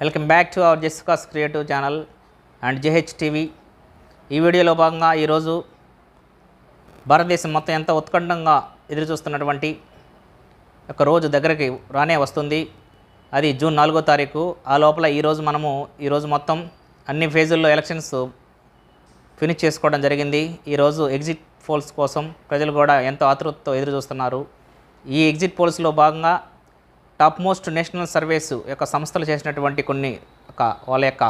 Welcome back to our జెస్కాస్ creative channel and JH TV. ఈ వీడియోలో భాగంగా ఈరోజు భారతదేశం మొత్తం ఎంత ఉత్కంఠంగా ఎదురుచూస్తున్నటువంటి ఒక రోజు దగ్గరికి రానే వస్తుంది. అది జూన్ నాలుగో తారీఖు. ఆ లోపల ఈరోజు మనము ఈరోజు మొత్తం అన్ని ఫేజుల్లో ఎలక్షన్స్ ఫినిష్ చేసుకోవడం జరిగింది. ఈరోజు ఎగ్జిట్ పోల్స్ కోసం ప్రజలు కూడా ఎంతో ఆతృతతో ఎదురు చూస్తున్నారు ఈ ఎగ్జిట్ పోల్స్లో భాగంగా టాప్ మోస్ట్ నేషనల్ సర్వేస్ యొక్క సంస్థలు చేసినటువంటి కొన్ని ఒక వాళ్ళ యొక్క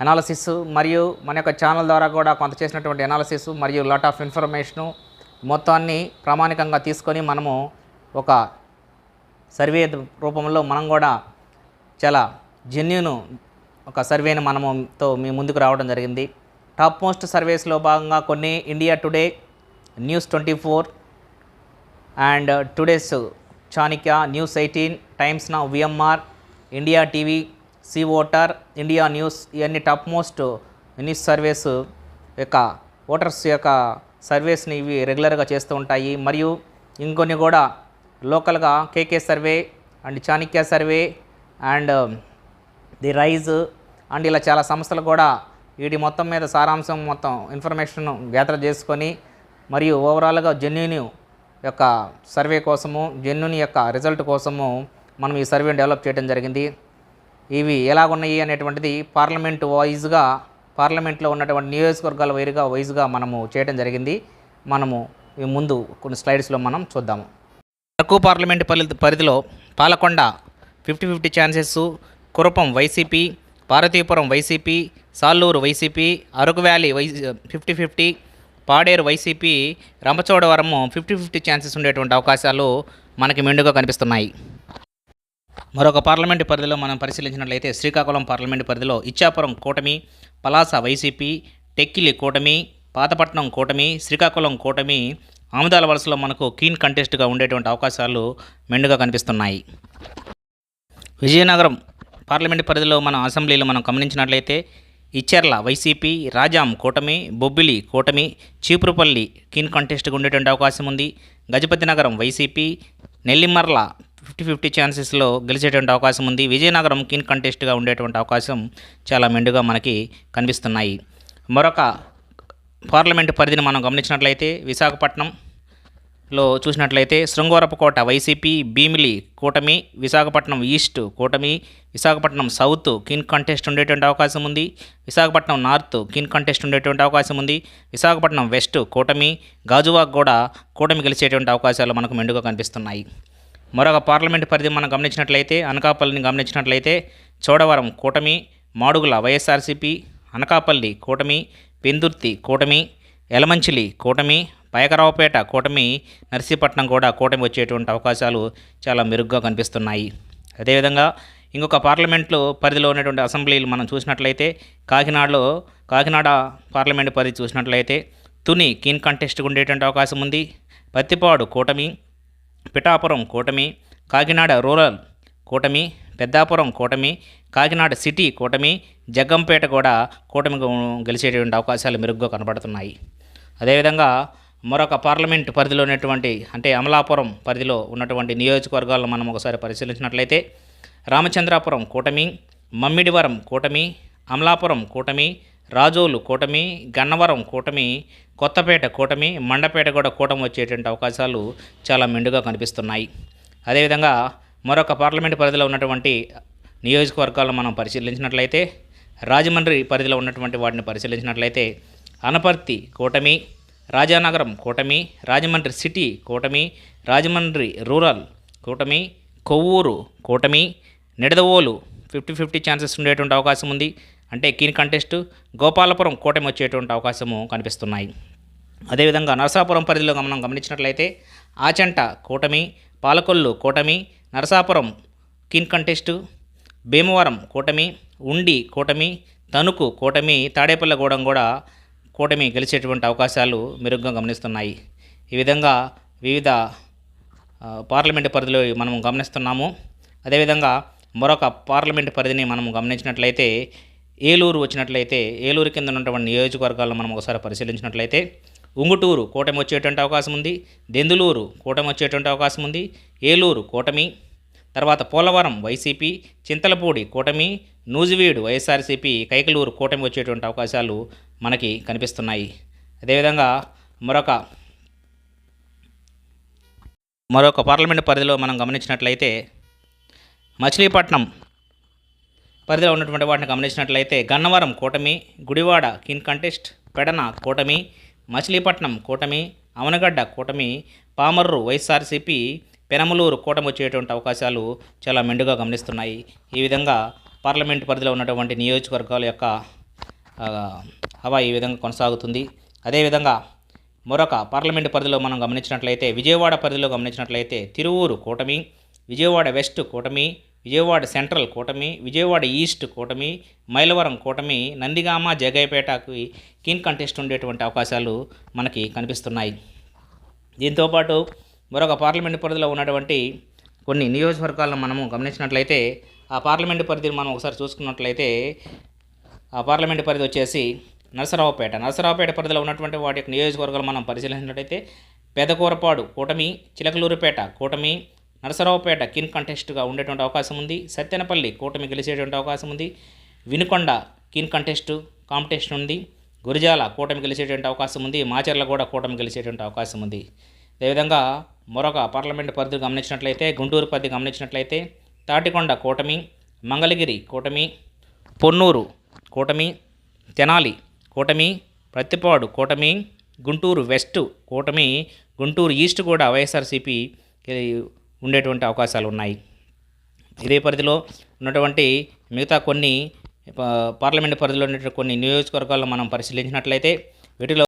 అనాలసిస్ మరియు మన యొక్క ఛానల్ ద్వారా కూడా కొంత చేసినటువంటి అనాలసిస్ మరియు లాట్ ఆఫ్ ఇన్ఫర్మేషను మొత్తాన్ని ప్రామాణికంగా తీసుకొని మనము ఒక సర్వే రూపంలో మనం కూడా చాలా జెన్యున్ ఒక సర్వేని మనముతో మీ ముందుకు రావడం జరిగింది. టాప్ మోస్ట్ సర్వేస్లో భాగంగా కొన్ని India Today News twenty four and Today's Chanakya News eighteen Times Now VMR India TV C Voter India News ఇవన్నీ టాప్ మోస్ట్ న్యూస్ సర్వేస్ యొక్క ఓటర్స్ యొక్క సర్వేస్ని ఇవి రెగ్యులర్గా చేస్తూ ఉంటాయి. మరియు ఇంకొన్ని కూడా లోకల్గా KK survey and Chanakya survey and the Rise and ఇలా చాలా సంస్థలు కూడా వీటి మొత్తం మీద సారాంశం మొత్తం ఇన్ఫర్మేషన్ గ్యాదర్ చేసుకొని మరియు ఓవరాల్గా జెన్యున్ యొక్క సర్వే కోసము జెన్యున్ యొక్క రిజల్ట్ కోసము మనం ఈ సర్వేని డెవలప్ చేయడం జరిగింది. ఇవి ఎలాగున్నాయి అనేటువంటిది పార్లమెంట్ వైజ్గా పార్లమెంట్లో ఉన్నటువంటి నియోజకవర్గాల వైరుగా వైజ్గా మనము చేయడం జరిగింది. మనము ఈ ముందు కొన్ని స్లైడ్స్లో మనం చూద్దాము. తక్కువ పార్లమెంట్ పరిధిలో Palakonda fifty fifty chances Kurupam YCP Parvathipuram YCP Salur YCP Araku valley Y fifty fifty Paderu YCP Rampachodavaram fifty fifty chances ఉండేటువంటి అవకాశాలు మనకి మెండుగా కనిపిస్తున్నాయి. మరొక పార్లమెంటు పరిధిలో మనం పరిశీలించినట్లయితే శ్రీకాకుళం పార్లమెంటు పరిధిలో ఇచ్చాపురం కూటమి పలాస వైసీపీ టెక్కిలి కూటమి పాతపట్నం కూటమి శ్రీకాకుళం కూటమి ఆముదాల వలసలో మనకు కీన్ కంటెస్ట్గా ఉండేటువంటి అవకాశాలు మెండుగా కనిపిస్తున్నాయి. విజయనగరం పార్లమెంట్ పరిధిలో మన అసెంబ్లీలో మనం గమనించినట్లయితే ఇచ్చెర్ల వైసీపీ రాజాం కూటమి బొబ్బిలి కూటమి చీపురుపల్లి కిన్ కంటెస్ట్గా ఉండేటువంటి అవకాశం ఉంది. Gajapathinagaram YCP Nellimarla fifty fifty ఛాన్సెస్లో గెలిచేటువంటి అవకాశం ఉంది. విజయనగరం కిన్ కంటెస్ట్గా ఉండేటువంటి అవకాశం చాలా మెండుగా మనకి కనిపిస్తున్నాయి. మరొక పార్లమెంటు పరిధిని మనం గమనించినట్లయితే విశాఖపట్నం లో చూసినట్లయితే శృంగవరపుకోట వైసీపీ భీమిలి కూటమి విశాఖపట్నం ఈస్ట్ కూటమి విశాఖపట్నం సౌత్ కిన్ కంటెస్ట్ ఉండేటువంటి అవకాశం ఉంది. విశాఖపట్నం నార్త్ కిన్ కంటెస్ట్ ఉండేటువంటి అవకాశం ఉంది. విశాఖపట్నం వెస్ట్ కూటమి గాజువాక్ కూడా కూటమి గెలిచేటువంటి అవకాశాలు మనకు మెండుగా కనిపిస్తున్నాయి. మరొక పార్లమెంట్ పరిధి మనం గమనించినట్లయితే అనకాపల్లిని గమనించినట్లయితే చోడవరం కూటమి మాడుగుల వైఎస్ఆర్సీపీ అనకాపల్లి కూటమి పెందుర్తి కూటమి ఎలమంచిలి కూటమి పయకరావుపేట కూటమి నర్సీపట్నం కూడా కూటమి వచ్చేటువంటి అవకాశాలు చాలా మెరుగ్గా కనిపిస్తున్నాయి. అదేవిధంగా ఇంకొక పార్లమెంట్లో పరిధిలో ఉన్నటువంటి అసెంబ్లీలు మనం చూసినట్లయితే కాకినాడలో కాకినాడ పార్లమెంట్ పరిధి చూసినట్లయితే తుని కీన్ కంటెస్ట్ ఉండేటువంటి అవకాశం ఉంది. పత్తిపాడు కూటమి పిఠాపురం కూటమి కాకినాడ రూరల్ కూటమి పెద్దాపురం కూటమి కాకినాడ సిటీ కూటమి జగ్గంపేట కూడా కూటమి గెలిచేటువంటి అవకాశాలు మెరుగ్గా కనబడుతున్నాయి. అదేవిధంగా మరొక పార్లమెంట్ పరిధిలో ఉన్నటువంటి అంటే అమలాపురం పరిధిలో ఉన్నటువంటి నియోజకవర్గాలను మనం ఒకసారి పరిశీలించినట్లయితే రామచంద్రాపురం కూటమి మమ్మిడివరం కూటమి అమలాపురం కూటమి రాజోలు కూటమి గన్నవరం కూటమి కొత్తపేట కూటమి మండపేట కూడా కూటమి వచ్చేటువంటి అవకాశాలు చాలా మెండుగా కనిపిస్తున్నాయి. అదేవిధంగా మరొక పార్లమెంట్ పరిధిలో ఉన్నటువంటి నియోజకవర్గాలను మనం పరిశీలించినట్లయితే రాజమండ్రి పరిధిలో ఉన్నటువంటి వాటిని పరిశీలించినట్లయితే అనపర్తి కూటమి రాజానగరం కూటమి రాజమండ్రి సిటీ కూటమి రాజమండ్రి రూరల్ కూటమి కొవ్వూరు కూటమి నిడదవోలు ఫిఫ్టీ ఫిఫ్టీ ఛాన్సెస్ ఉండేటువంటి అవకాశం ఉంది. అంటే కీన్ కంటెస్ట్ గోపాలపురం కూటమి వచ్చేటువంటి అవకాశము కనిపిస్తున్నాయి. అదేవిధంగా నరసాపురం పరిధిలో మనం గమనించినట్లయితే ఆచంట కూటమి పాలకొల్లు కూటమి నరసాపురం కీన్ కంటెస్టు భీమవరం కూటమి ఉండి కూటమి తణుకు కూటమి తాడేపల్లగూడెం కూడా కూటమి గెలిచేటువంటి అవకాశాలు మెరుగ్గా గమనిస్తున్నాయి. ఈ విధంగా వివిధ పార్లమెంటు పరిధిలో మనం గమనిస్తున్నాము. అదేవిధంగా మరొక పార్లమెంటు పరిధిని మనం గమనించినట్లయితే ఏలూరు వచ్చినట్లయితే ఏలూరు కింద ఉన్నటువంటి నియోజకవర్గాలను మనం ఒకసారి పరిశీలించినట్లయితే ఉంగుటూరు కూటమి వచ్చేటువంటి అవకాశం ఉంది దెందులూరు కూటమి వచ్చేటువంటి అవకాశం ఉంది ఏలూరు కూటమి తర్వాత పోలవరం వైసీపీ చింతలపూడి కూటమి నూజివీడు వైఎస్ఆర్సీపీ కైకలూరు కూటమి వచ్చేటువంటి అవకాశాలు మనకి కనిపిస్తున్నాయి. అదేవిధంగా మరొక మరొక పార్లమెంటు పరిధిలో మనం గమనించినట్లయితే మచిలీపట్నం పరిధిలో ఉన్నటువంటి వాటిని గమనించినట్లయితే గన్నవరం కూటమి గుడివాడ కిన్ కంటెస్ట్ పెడన కూటమి మచిలీపట్నం కూటమి అవనగడ్డ కూటమి పామర్రు వైఎస్ఆర్సీపీ పెనమలూరు కూటమి వచ్చేటువంటి అవకాశాలు చాలా మెండుగా గమనిస్తున్నాయి. ఈ విధంగా పార్లమెంట్ పరిధిలో ఉన్నటువంటి నియోజకవర్గాల యొక్క హవా ఈ విధంగా కొనసాగుతుంది. అదేవిధంగా మరొక పార్లమెంటు పరిధిలో మనం గమనించినట్లయితే విజయవాడ పరిధిలో గమనించినట్లయితే తిరువూరు కూటమి విజయవాడ వెస్ట్ కూటమి విజయవాడ సెంట్రల్ కూటమి విజయవాడ ఈస్ట్ కూటమి మైలవరం కూటమి నందిగామ జగైపేటకి కీన్ కంటెస్ట్ ఉండేటువంటి అవకాశాలు మనకి కనిపిస్తున్నాయి. దీంతోపాటు మరొక పార్లమెంటు పరిధిలో ఉన్నటువంటి కొన్ని నియోజకవర్గాలను మనము గమనించినట్లయితే ఆ పార్లమెంటు పరిధిని మనం ఒకసారి చూసుకున్నట్లయితే ఆ పార్లమెంటు పరిధి వచ్చేసి నరసరావుపేట. నరసరావుపేట పరిధిలో ఉన్నటువంటి వాటి యొక్క నియోజకవర్గాలు మనం పరిశీలించినట్లయితే పెదకూరపాడు కూటమి చిలకలూరుపేట కూటమి నరసరావుపేట కిన్ కంటెస్ట్గా ఉండేటువంటి అవకాశం ఉంది. సత్యనపల్లి కూటమి గెలిచేటువంటి అవకాశం ఉంది. వినుకొండ కిన్ కంటెస్ట్ కాంపిటీషన్ ఉంది. గురిజాల కూటమి గెలిచేటువంటి అవకాశం ఉంది. మాచర్ల కూడా కూటమి గెలిచేటువంటి అవకాశం ఉంది. అదేవిధంగా మరొక పార్లమెంటు పరిధి గమనించినట్లయితే గుంటూరు పరిధి గమనించినట్లయితే తాటికొండ కూటమి మంగళగిరి కూటమి పొన్నూరు కూటమి తెనాలి కూటమి ప్రత్తిపాడు కూటమి గుంటూరు వెస్ట్ కూటమి గుంటూరు ఈస్ట్ కూడా వైఎస్ఆర్సీపీ ఉండేటువంటి అవకాశాలు ఉన్నాయి. ఇదే పరిధిలో ఉన్నటువంటి మిగతా కొన్ని పార్లమెంట్ పరిధిలో ఉన్నటువంటి కొన్ని నియోజకవర్గాలను మనం పరిశీలించినట్లయితే వీటిలో